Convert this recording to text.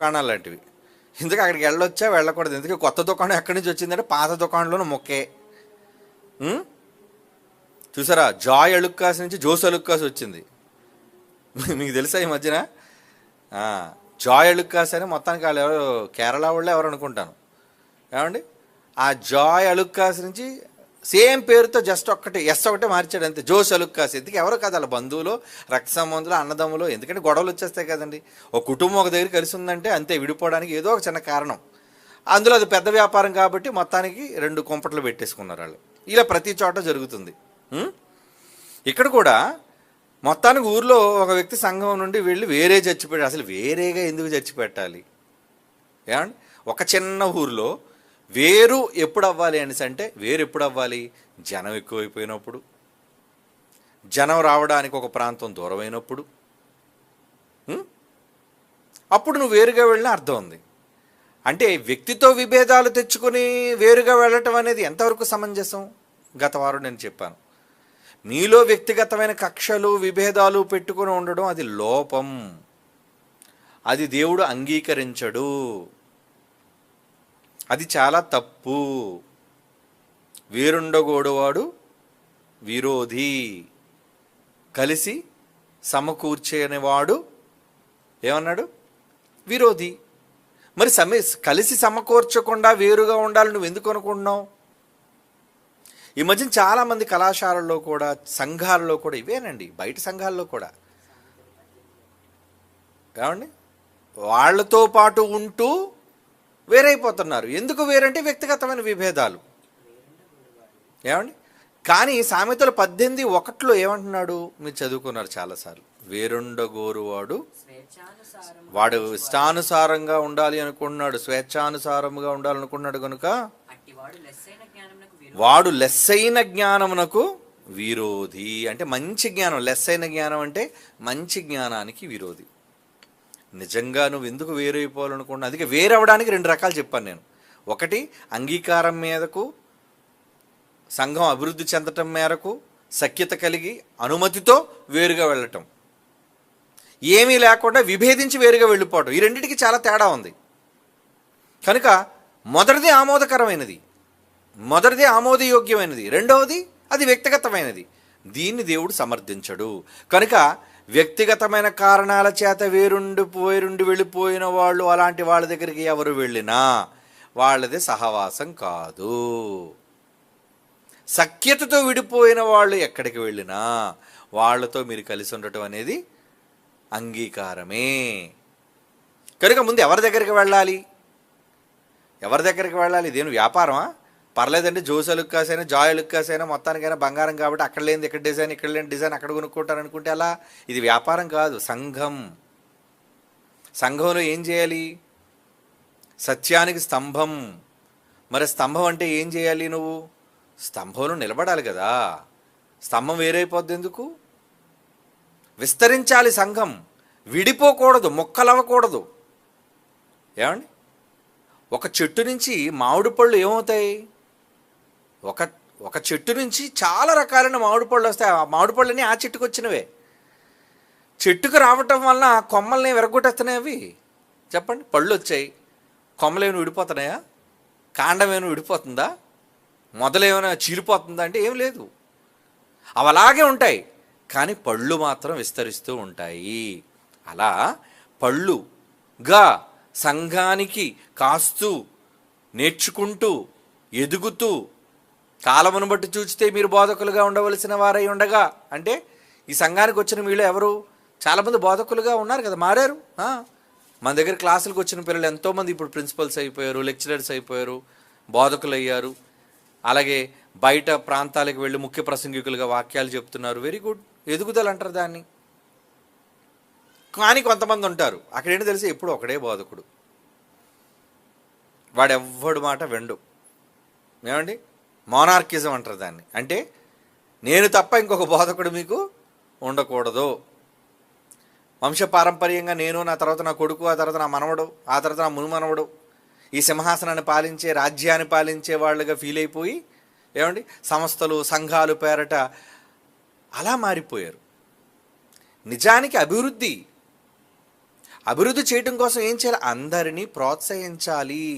దుకాణాలు లాంటివి. ఎందుకు అక్కడికి వెళ్ళొచ్చా? వెళ్ళకూడదు. ఎందుకు? కొత్త దుకాణం ఎక్కడి నుంచి వచ్చిందంటే పాత దుకాణంలోనూ మొక్కే. చూసారా? జాయ్ అలుక్కాస్ నుంచి జోస్ అలుక్కాస్ వచ్చింది. మీకు తెలుసా ఈ మధ్యన? జాయ్ అలుక్కాస్ అని మొత్తానికి వాళ్ళు ఎవరు కేరళ వాళ్ళు ఎవరు అనుకుంటాను ఏమండి? ఆ జాయ్ అలుక్కాస్ నుంచి సేమ్ పేరుతో జస్ట్ ఒక్కటి ఎస్ ఒకటే మార్చాడు అంతే. జోస్ అలుక్కాస్ ఎందుకు ఎవరు కాదు వాళ్ళ బంధువులు రక్త సంబంధులు అన్నదమ్ములు. ఎందుకంటే గొడవలు వచ్చేస్తాయి కదండి. ఒక కుటుంబం ఒక దగ్గర కలిసి ఉందంటే అంతే విడిపోవడానికి ఏదో ఒక చిన్న కారణం. అందులో అది పెద్ద వ్యాపారం కాబట్టి మొత్తానికి రెండు కుంపట్లు పెట్టేసుకున్నారు వాళ్ళు. ఇలా ప్రతి చోట జరుగుతుంది. ఇక్కడ కూడా మొత్తానికి ఊర్లో ఒక వ్యక్తి సంఘం నుండి వెళ్ళి వేరే చచ్చిపెట్టాలి అసలు వేరేగా ఎందుకు చచ్చిపెట్టాలి ఏమండి? ఒక చిన్న ఊర్లో వేరు ఎప్పుడు అవ్వాలి అనేసి అంటే వేరు ఎప్పుడు అవ్వాలి జనం ఎక్కువైపోయినప్పుడు. జనం రావడానికి ఒక ప్రాంతం దూరమైనప్పుడు. అప్పుడు నువ్వు వేరుగా వెళ్ళిన అర్థం ఉంది. అంటే వ్యక్తితో విభేదాలు తెచ్చుకొని వేరుగా వెళ్ళటం అనేది ఎంతవరకు సమంజసం? గత వారం నేను చెప్పాను. మీలో వ్యక్తిగతమైన కక్షలు విభేదాలు పెట్టుకొని ఉండడం అది లోపం. అది దేవుడు అంగీకరించడు. అది చాలా తప్పు. వీరుండగోడువాడు విరోధి. కలిసి సమకూర్చేనివాడు ఏమన్నాడు? విరోధి. మరి సమ కలిసి సమకూర్చకుండా వేరుగా ఉండాలి నువ్వు ఎందుకు అనుకుంటున్నావు? ఈ మధ్య చాలామంది కళాశాలల్లో కూడా సంఘాల్లో కూడా ఇవేనండి బయట సంఘాల్లో కూడా. ఏమండి? వాళ్ళతో పాటు ఉంటూ వేరైపోతున్నారు. ఎందుకు వేరంటే వ్యక్తిగతమైన విభేదాలు. ఏమండి? కానీ సామెతలు పద్దెనిమిది ఒకటిలో ఏమంటున్నాడు? మీరు చదువుకున్నారు చాలాసార్లు. వేరుండగోరువాడు వాడు ఇష్టానుసారంగా ఉండాలి అనుకున్నాడు స్వేచ్ఛానుసారంగా ఉండాలనుకున్నాడు కనుక వాడు లెస్ అయిన వాడు లెస్సైన జ్ఞానమునకు విరోధి. అంటే మంచి జ్ఞానం. లెస్ అయిన జ్ఞానం అంటే మంచి జ్ఞానానికి విరోధి. నిజంగా నువ్వు ఎందుకు వేరైపోవాలనుకున్నా అందుకే వేరవడానికి రెండు రకాలు చెప్పాను నేను. ఒకటి అంగీకారం మీదకు సంఘం అభివృద్ధి చెందటం మేరకు సఖ్యత కలిగి అనుమతితో వేరుగా వెళ్ళటం. ఏమీ లేకుండా విభేదించి వేరుగా వెళ్ళిపోవటం. ఈ రెండింటికి చాలా తేడా ఉంది. కనుక మొదటిది ఆమోదకరమైనది. మొదటిది ఆమోదయోగ్యమైనది. రెండవది అది వ్యక్తిగతమైనది. దీన్ని దేవుడు సమర్థించడు. కనుక వ్యక్తిగతమైన కారణాల చేత వేరుండి వేరుండి వెళ్ళిపోయిన వాళ్ళు అలాంటి వాళ్ళ దగ్గరికి ఎవరు వెళ్ళినా వాళ్ళది సహవాసం కాదు. సఖ్యతతో విడిపోయిన వాళ్ళు ఎక్కడికి వెళ్ళినా వాళ్ళతో మీరు కలిసి ఉండటం అనేది అంగీకారమే. కనుక ముందు ఎవరి దగ్గరికి వెళ్ళాలి? ఎవరి దగ్గరికి వెళ్ళాలి? దేని వ్యాపారమా? పర్లేదండి జోసా లుక్ అయినా జాయ్ లుక్ అయినా మొత్తానికైనా బంగారం కాబట్టి అక్కడ లేనిది ఇక్కడ డిజైన్ ఇక్కడ లేని డిజైన్ అక్కడ కొనుక్కుంటారు అనుకుంటే అలా ఇది వ్యాపారం కాదు సంఘం. సంఘంలో ఏం చేయాలి? సత్యానికి స్తంభం. మరి స్తంభం అంటే ఏం చేయాలి నువ్వు? స్తంభంలో నిలబడాలి కదా. స్తంభం వేరైపోద్ది ఎందుకు? విస్తరించాలి సంఘం. విడిపోకూడదు మొక్కలవ్వకూడదు. ఏమండి? ఒక చెట్టు నుంచి మామిడి పళ్ళు ఏమవుతాయి? ఒక ఒక చెట్టు నుంచి చాలా రకాలైన మామిడి పళ్ళు వస్తాయి. ఆ మామిడి పళ్ళని ఆ చెట్టుకు వచ్చినవే. చెట్టుకు రావటం వలన కొమ్మల్ని విరగొట్టేస్తున్నాయి అవి. చెప్పండి పళ్ళు వచ్చాయి. కొమ్మలు ఏమైనా విడిపోతున్నాయా? కాండం ఏమైనా విడిపోతుందా? మొదలేమైనా చీలిపోతుందా అంటే ఏం లేదు. అవి అలాగే ఉంటాయి కానీ పళ్ళు మాత్రం విస్తరిస్తూ ఉంటాయి. అలా పళ్ళుగా సంఘానికి కాస్తూ నేర్చుకుంటూ ఎదుగుతూ కాలమును బట్టి చూచితే మీరు బోధకులుగా ఉండవలసిన వారై ఉండగా అంటే ఈ సంఘానికి వచ్చిన వీళ్ళు ఎవరు? చాలామంది బోధకులుగా ఉన్నారు కదా మారారు. మన దగ్గర క్లాసులకు వచ్చిన పిల్లలు ఎంతోమంది ఇప్పుడు ప్రిన్సిపల్స్ అయిపోయారు లెక్చరర్స్ అయిపోయారు బోధకులు అయ్యారు అలాగే బయట ప్రాంతాలకు వెళ్ళి ముఖ్య ప్రసంగికులుగా వాక్యాలు చెప్తున్నారు. వెరీ గుడ్ ఎదుగుదల అంటారు దాన్ని. కానీ కొంతమంది ఉంటారు. అక్కడేంటి తెలిసి ఎప్పుడు ఒకడే బోధకుడు. వాడెవ్వడు మాట వెండు. ఏమండి? మోనార్కిజం అంటారు దాన్ని. అంటే నేను తప్ప ఇంకొక బోధకుడు మీకు ఉండకూడదు. వంశపారంపర్యంగా నేను నా తర్వాత నా కొడుకు ఆ తర్వాత నా మనవడు ఆ తర్వాత నా మునుమనవడు ఈ సింహాసనాన్ని పాలించే రాజ్యాన్ని పాలించే వాళ్ళుగా ఫీల్ అయిపోయి ఏమండి? సంస్థలు సంఘాలు పేరట అలా మారిపోయారు. నిజానికి అభివృద్ధి అభివృద్ధి చేయడం కోసం ఏం చేయాలి? అందరినీ ప్రోత్సహించాలి.